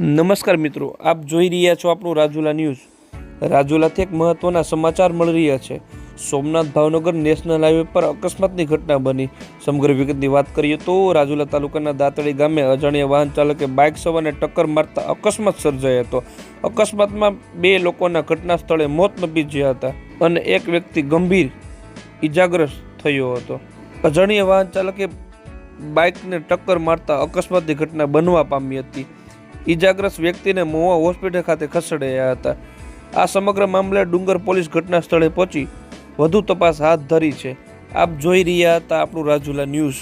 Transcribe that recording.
નમસ્કાર મિત્રો, આપ જોઈ રહ્યા છો આપણું રાજુલા ન્યૂઝ. રાજુલાથી એક મહત્વના સમાચાર મળી રહ્યા છે. સોમનાથ ભાવનગર નેશનલ હાઈવે પર અકસ્માતની ઘટના બની. સમગ્ર વિગતની વાત કરીએ તો રાજુલા તાલુકાના દાતળી ગામે અજાણ્યા વાહન ચાલકે બાઇક સવારને ટક્કર મારતા અકસ્માત સર્જાયો હતો. અકસ્માતમાં બે લોકોના ઘટના સ્થળે મોત નીપજ્યા હતા અને એક વ્યક્તિ ગંભીર ઈજાગ્રસ્ત થયો હતો. અજાણ્યા વાહન ચાલકે બાઇકને ટક્કર મારતા અકસ્માતની ઘટના બનવા પામી હતી. ઈજાગ્રસ્ત વ્યક્તિને મોવા હોસ્પિટલ ખાતે ખસેડાયા હતા. આ સમગ્ર મામલે ડુંગર પોલીસ ઘટના સ્થળે પહોંચી વધુ તપાસ હાથ ધરી છે. આપ જોઈ રહ્યા હતા આપણું રાજુલા ન્યૂઝ.